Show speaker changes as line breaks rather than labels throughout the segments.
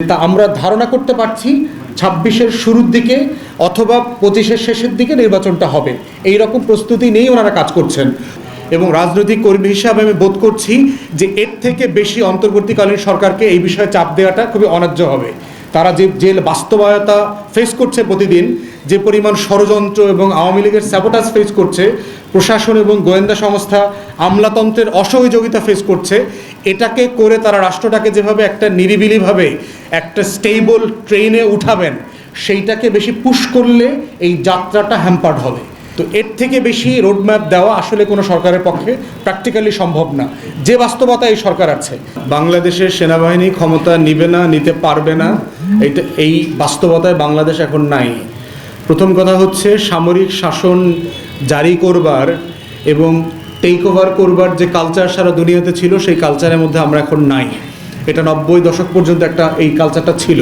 তা আমরা ধারণা করতে পারছি ছাব্বিশের শুরুর দিকে অথবা পঁচিশের শেষের দিকে নির্বাচনটা হবে। এই রকম প্রস্তুতি নিয়েই ওনারা কাজ করছেন। এবং রাজনৈতিক কর্মী হিসাবে আমি বোধ করছি যে এর থেকে বেশি অন্তর্বর্তীকালীন সরকারকে এই বিষয়ে চাপ দেওয়াটা খুবই অনার্য হবে। তারা যে যে বাস্তবায়তা ফেস করছে প্রতিদিন যে পরিমাণ ষড়যন্ত্র এবং আওয়ামী লীগের স্যাবোটাস ফেস করছে, প্রশাসন এবং গোয়েন্দা সংস্থা আমলাতন্ত্রের অসহযোগিতা ফেস করছে, এটাকে করে তারা রাষ্ট্রটাকে যেভাবে একটা নিরিবিলিভাবে, একটা স্টেবল ট্রেনে উঠাবেন, সেইটাকে বেশি পুশ করলে এই যাত্রাটা হ্যাম্পার্ড হবে। তো এর থেকে বেশি রোডম্যাপ দেওয়া আসলে কোনো সরকারের পক্ষে প্র্যাকটিক্যালি সম্ভব না। যে বাস্তবতা এই সরকার আছে। বাংলাদেশের সেনাবাহিনী ক্ষমতা নিবে না, নিতে পারবে না এইটা এই বাস্তবতায় বাংলাদেশ এখন নাই। প্রথম কথা হচ্ছে সামরিক শাসন জারি করবার এবং টেক ওভার করবার যে কালচার সারা দুনিয়াতে ছিল, সেই কালচারের মধ্যে আমরা এখন নাই। এটা নব্বই দশক পর্যন্ত একটা এই কালচারটা ছিল।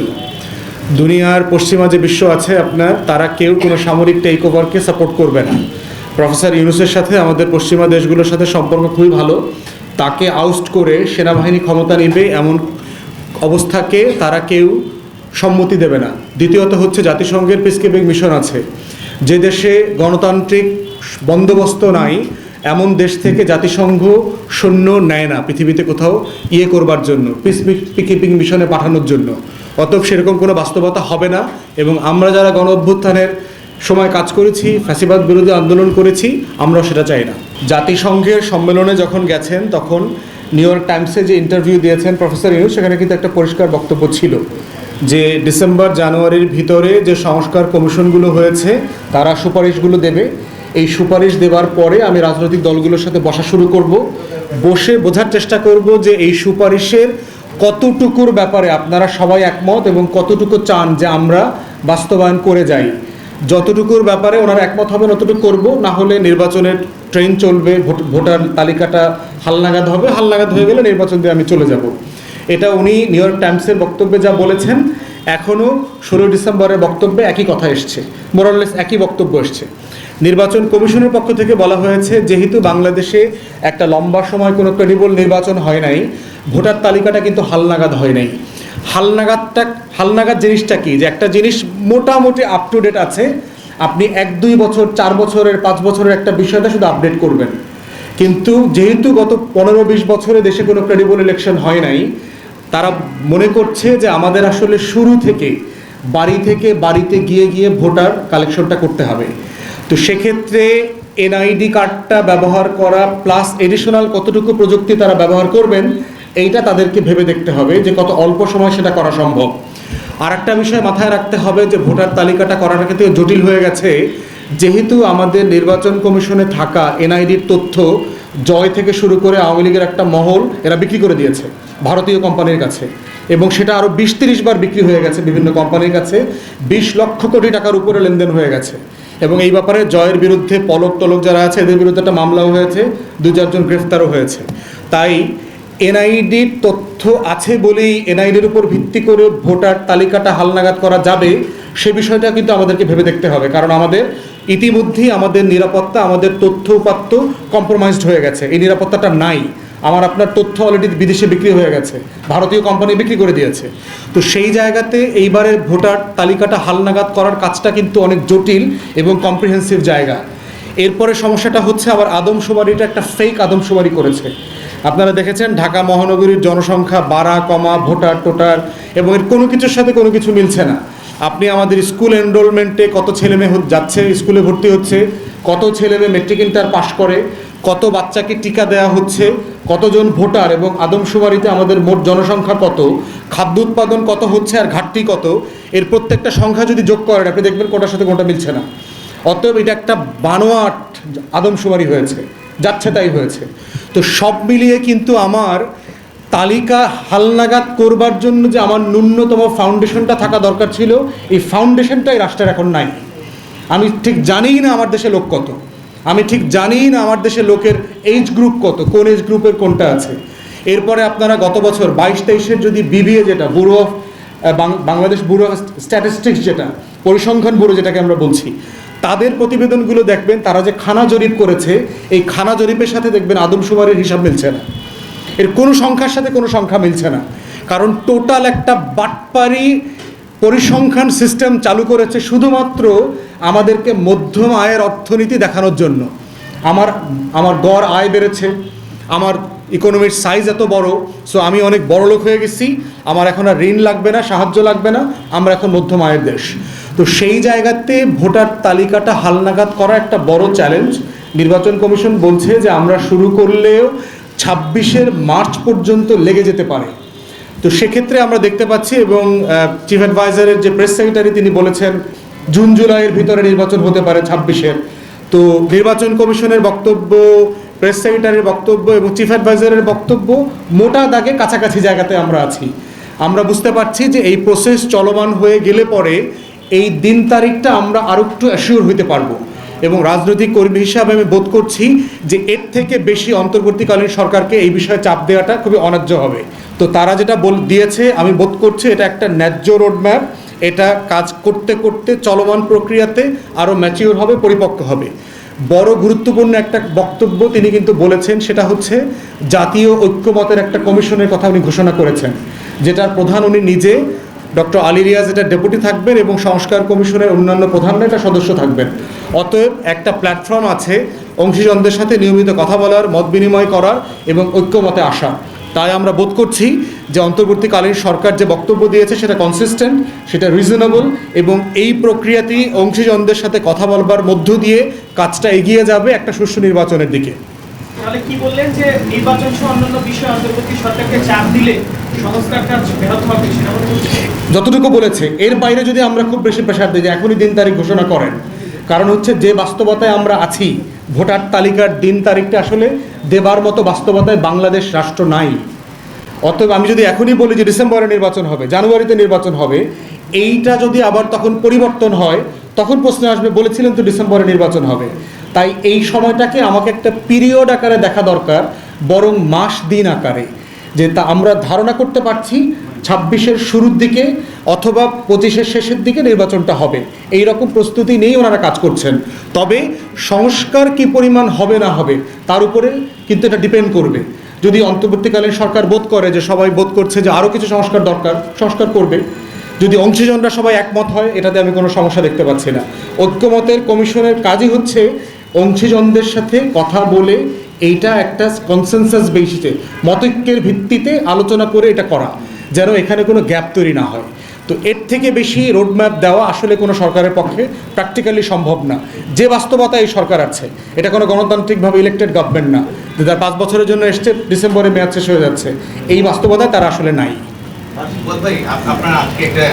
দুনিয়ার পশ্চিমা যে বিশ্ব আছে আপনার, তারা কেউ কোনো সামরিক টেক ওভারকে সাপোর্ট করবে না। প্রফেসর ইউনুসের সাথে আমাদের পশ্চিমা দেশগুলোর সাথে সম্পর্ক খুবই ভালো। তাকে আউস্ট করে সেনাবাহিনী ক্ষমতা নেবে এমন অবস্থাকে তারা কেউ সম্মতি দেবে না। দ্বিতীয়ত হচ্ছে জাতিসংঘের পিসকিপিং মিশন আছে। যে দেশে গণতান্ত্রিক বন্দোবস্ত নাই, এমন দেশ থেকে জাতিসংঘ সৈন্য নেয় না পৃথিবীতে কোথাও ইয়ে করবার জন্য, পিস কিপিং মিশনে পাঠানোর জন্য। অতএব সেরকম কোনো বাস্তবতা হবে না এবং আমরা যারা গণ অভ্যুত্থানের সময় কাজ করেছি, ফ্যাসিবাদ বিরোধী আন্দোলন করেছি, আমরাও সেটা চাই না। জাতিসংঘের সম্মেলনে যখন গেছেন, তখন নিউ ইয়র্ক টাইমসে যে ইন্টারভিউ দিয়েছেন প্রফেসর ইউনুস, সেখানে কিন্তু একটা পরিষ্কার বক্তব্য ছিল। যে ডিসেম্বর জানুয়ারির ভিতরে যে সংস্কার কমিশনগুলো হয়েছে, তারা সুপারিশগুলো দেবে। এই সুপারিশ দেওয়ার পরে আমি রাজনৈতিক দলগুলোর সাথে বসা শুরু করব। বসে বোঝার চেষ্টা করব যে এই সুপারিশের কতটুকুর ব্যাপারে আপনারা সবাই একমত এবং কতটুকু চান যে আমরা বাস্তবায়ন করে যাই। যতটুকুর ব্যাপারে ওনারা একমত হবেন অতটুকু করব, না হলে নির্বাচনের ট্রেন চলবে, ভোট, ভোটার তালিকাটা হালনাগাদ হবে, হালনাগাদ হয়ে গেলে নির্বাচন দিয়ে আমি চলে যাব। এটা উনি নিউ ইয়র্ক টাইমসের বক্তব্যে যা বলেছেন এখনও ষোলো ডিসেম্বরের বক্তব্যে একই কথা এসছে মোরাললেস একই বক্তব্য এসছে। নির্বাচন কমিশনের পক্ষ থেকে বলা হয়েছে, যেহেতু বাংলাদেশে একটা লম্বা সময় কোনো ক্রেডিবল নির্বাচন হয় নাই, ভোটার তালিকাটা কিন্তু হালনাগাদ হয় নাই। হালনাগাদটা, হালনাগাদ জিনিসটা কি? যে একটা জিনিস মোটামুটি আপ টু ডেট আছে, আপনি এক, দুই বছর, চার বছরের, পাঁচ বছরের একটা বিষয়টা শুধু আপডেট করবেন। কিন্তু যেহেতু গত পনেরো, বিশ বছরে দেশে কোনো ক্রেডিবল ইলেকশন হয় নাই তারা মনে করছে যে আমাদের আসলে শুরু থেকে, বাড়ি থেকে বাড়িতে গিয়ে গিয়ে ভোটার কালেকশনটা করতে হবে। তো সেক্ষেত্রে এনআইডি কার্ডটা ব্যবহার করা প্লাস এডিশনাল কতটুকু প্রযুক্তি তারা ব্যবহার করবেন, এইটা তাদেরকে ভেবে দেখতে হবে যে কত অল্প সময় সেটা করা সম্ভব। আর একটা বিষয় মাথায় রাখতে হবে যে ভোটার তালিকাটা করাটা কিন্তু জটিল হয়ে গেছে। যেহেতু আমাদের নির্বাচন কমিশনে থাকা এনআইডির তথ্য জয় থেকে শুরু করে আওয়ামী লীগের একটা মহল এরা বিক্রি করে দিয়েছে ভারতীয় কোম্পানির কাছে। এবং সেটা আরও বিশ তিরিশ বার বিক্রি হয়ে গেছে বিভিন্ন কোম্পানির কাছে। বিশ লক্ষ কোটি টাকার উপরে লেনদেন হয়ে গেছে। এবং এই ব্যাপারে জয়ের বিরুদ্ধে পলক টলক যারা আছে, এদের বিরুদ্ধে একটা মামলাও হয়েছে। দু চারজন গ্রেফতারও হয়েছে। তাই এনআইডির তথ্য আছে বলেই এনআইডির উপর ভিত্তি করে ভোটার তালিকাটা হালনাগাদ করা যাবে, সে বিষয়টা কিন্তু আমাদেরকে ভেবে দেখতে হবে। কারণ আমাদের ইতিমধ্যেই আমাদের নিরাপত্তা, আমাদের তথ্য উপাত্ত কম্প্রোমাইজড হয়ে গেছে। এই নিরাপত্তাটা নাই। আমার আপনার তথ্য অলরেডি বিদেশে বিক্রি হয়ে গেছে। ভারতীয় কোম্পানি বিক্রি করে দিয়েছে। তো সেই জায়গাতে এইবারের ভোটার তালিকাটা হালনাগাদ করার কাজটা কিন্তু অনেক জটিল এবং কম্প্রিহেন্সিভ জায়গা। এরপরে সমস্যাটা হচ্ছে আবার আদমশুমারিটা একটা ফেক আদমশুমারি করেছে। আপনারা দেখেছেন ঢাকা মহানগরীর জনসংখ্যা বাড়া, কমা, ভোটার, টোটার এবং এর কোনো কিছুর সাথে কোনো কিছু মিলছে না। আপনি আমাদের স্কুল এনরোলমেন্টে কত ছেলে মেয়ে যাচ্ছে, স্কুলে ভর্তি হচ্ছে, কত ছেলে মেয়ে মেট্রিক ইন্টার পাশ করে, কত বাচ্চাকে টিকা দেওয়া হচ্ছে, কতজন ভোটার এবং আদমশুমারিতে আমাদের মোট জনসংখ্যা কত, খাদ্য উৎপাদন কত হচ্ছে আর ঘাটতি কত, এর প্রত্যেকটা সংখ্যা যদি যোগ করেন, আপনি দেখবেন কোটার সাথে কোনটা মিলছে না। অতএব এটা একটা বানোয়াট আদমশুমারি হয়েছে, যাচ্ছে তাই হয়েছে। তো সব মিলিয়ে কিন্তু আমার তালিকা হালনাগাদ করবার জন্য যে আমার ন্যূনতম ফাউন্ডেশনটা থাকা দরকার ছিল, এই ফাউন্ডেশনটাই রাষ্ট্রের এখন নাই। আমি ঠিক জানিই না আমার দেশে লোক কত। আমি ঠিক জানিই না আমার দেশে লোকের এইজ গ্রুপ কত, কোন এজ গ্রুপের কোনটা আছে। এরপরে আপনারা গত বছর বাইশ তেইশের যদি বিবিএ যেটা bureau of Bangladesh bureau of statistics যেটা, পরিসংখ্যান ব্যুরো যেটাকে আমরা বলছি, তাদের প্রতিবেদনগুলো দেখবেন, তারা যে খানা জরিপ করেছে, এই খানা জরিপের সাথে দেখবেন আদমশুমারির হিসাব মিলছে না। এর কোনো সংখ্যার সাথে কোনো সংখ্যা মিলছে না। কারণ টোটাল একটা বাটপারি পরিসংখ্যান সিস্টেম চালু করেছে শুধুমাত্র আমাদেরকে মধ্যম আয়ের অর্থনীতি দেখানোর জন্য। আমার আমার গড় আয় বেড়েছে, আমার ইকোনমির সাইজ এত বড় সো আমি অনেক বড় লোক হয়ে গেছি, আমার এখন আর ঋণ লাগবে না, সাহায্য লাগবে না, আমরা এখন মধ্যম আয়ের দেশ। তো সেই জায়গাতে ভোটার তালিকাটা হালনাগাদ করা একটা বড় চ্যালেঞ্জ নির্বাচন কমিশন বলছে যে আমরা শুরু করলেও ছাব্বিশের মার্চ পর্যন্ত লেগে যেতে পারে। তো সেক্ষেত্রে আমরা দেখতে পাচ্ছি এবং চিফ অ্যাডভাইজারের যে প্রেস সেক্রেটারি তিনি বলেছেন, জুন, জুলাইয়ের ভিতরে নির্বাচন হতে পারে ছাব্বিশের। তো নির্বাচন কমিশনের বক্তব্য প্রেস সেক্রেটারির বক্তব্য এবং চিফ অ্যাডভাইজারের বক্তব্য মোটা দাগে কাছাকাছি জায়গাতে আমরা আছি। আমরা বুঝতে পারছি যে এই প্রসেস চলমান হয়ে গেলে পরে এই দিন তারিখটা আমরা আরও একটু অ্যাসিওর হইতে পারব। এবং রাজনৈতিক কর্মী হিসাবে আমি বোধ করছি যে এর থেকে বেশি অন্তর্বর্তীকালীন সরকারকে এই বিষয়ে চাপ দেওয়াটা খুবই অন্যায্য হবে। তো তারা যেটা বল, দিয়েছে, আমি বোধ করছি এটা একটা ন্যায্য রোডম্যাপ এটা কাজ করতে করতে চলমান প্রক্রিয়াতে আরও ম্যাচিওর হবে, পরিপক্ক হবে। বড় গুরুত্বপূর্ণ একটা বক্তব্য তিনি কিন্তু বলেছেন, সেটা হচ্ছে জাতীয় ঐক্যমতের একটা কমিশনের কথা উনি ঘোষণা করেছেন, যেটার প্রধান উনি নিজে ডক্টর আলী রিয়াজ এটা ডেপুটি থাকবেন এবং সংস্কার কমিশনের অন্যান্য প্রধানরা এটা সদস্য থাকবেন। অতএব একটা প্ল্যাটফর্ম আছে অংশীজনদের সাথে নিয়মিত কথা বলার, মত বিনিময় করার এবং ঐক্যমতে আসা তাই আমরা বোধ করছি যে অন্তর্বর্তীকালীন সরকার যে বক্তব্য দিয়েছে সেটা কনসিস্টেন্ট সেটা রিজনেবল এবং এই প্রক্রিয়াতেই অংশীজনদের সাথে কথা বলবার মধ্য দিয়ে কাজটা এগিয়ে যাবে একটা সুষ্ঠু নির্বাচনের দিকে।
তাহলে কি বললেন যে নির্বাচন সহ অন্যান্য অন্তর্বর্তী সরকারকে চাপ দিলে
যতটুকু বলেছে, এর বাইরে যদি আমরা খুব বেশি প্রেশার দিই যে এখনই দিন তারিখ ঘোষণা করেন, কারণ হচ্ছে যে বাস্তবতায় আমরা আছি, ভোটার তালিকার দিন তারিখটা আসলে দেবার মতো বাস্তবতায় বাংলাদেশ রাষ্ট্র নাই। অতএব আমি যদি এখনই বলি যে ডিসেম্বরে নির্বাচন হবে, জানুয়ারিতে নির্বাচন হবে, এইটা যদি আবার তখন পরিবর্তন হয়, তখন প্রশ্ন আসবে, বলেছিলেন তো ডিসেম্বরে নির্বাচন হবে। তাই এই সময়টাকে আমাকে একটা পিরিয়ড আকারে দেখা দরকার, বরং মাস দিন আকারে। যে তা আমরা ধারণা করতে পারছি ছাব্বিশের শুরুর দিকে অথবা পঁচিশের শেষের দিকে নির্বাচনটা হবে। এই রকম প্রস্তুতি নেই ওনারা কাজ করছেন। তবে সংস্কার কি পরিমাণ হবে না হবে, তার উপরে কিন্তু এটা ডিপেন্ড করবে। যদি অন্তর্বর্তীকালীন সরকার বোধ করে যে সবাই বোধ করছে যে আরও কিছু সংস্কার দরকার, সংস্কার করবে। যদি অংশীজনরা সবাই একমত হয়, এটাতে আমি কোনো সমস্যা দেখতে পাচ্ছি না। ঐক্যমতের কমিশনের কাজই হচ্ছে অংশীজনদের সাথে কথা বলে এইটা একটা কনসেনসাস বেসিসে মতৈক্যের ভিত্তিতে আলোচনা করে এটা করা, যেন এখানে কোনো গ্যাপ তৈরি না হয়। তো এর থেকে বেশি রোডম্যাপ দেওয়া আসলে কোনো সরকারের পক্ষে প্র্যাকটিক্যালি সম্ভব না। যে বাস্তবতা এই সরকার আছে, এটা কোনো গণতান্ত্রিকভাবে ইলেক্টেড গভর্নমেন্ট না। যে তার পাঁচ বছরের জন্য এসছে, ডিসেম্বরে মেয়াদ শেষ হয়ে যাচ্ছে, এই বাস্তবতায় তারা আসলে নাই।
আজকে একটা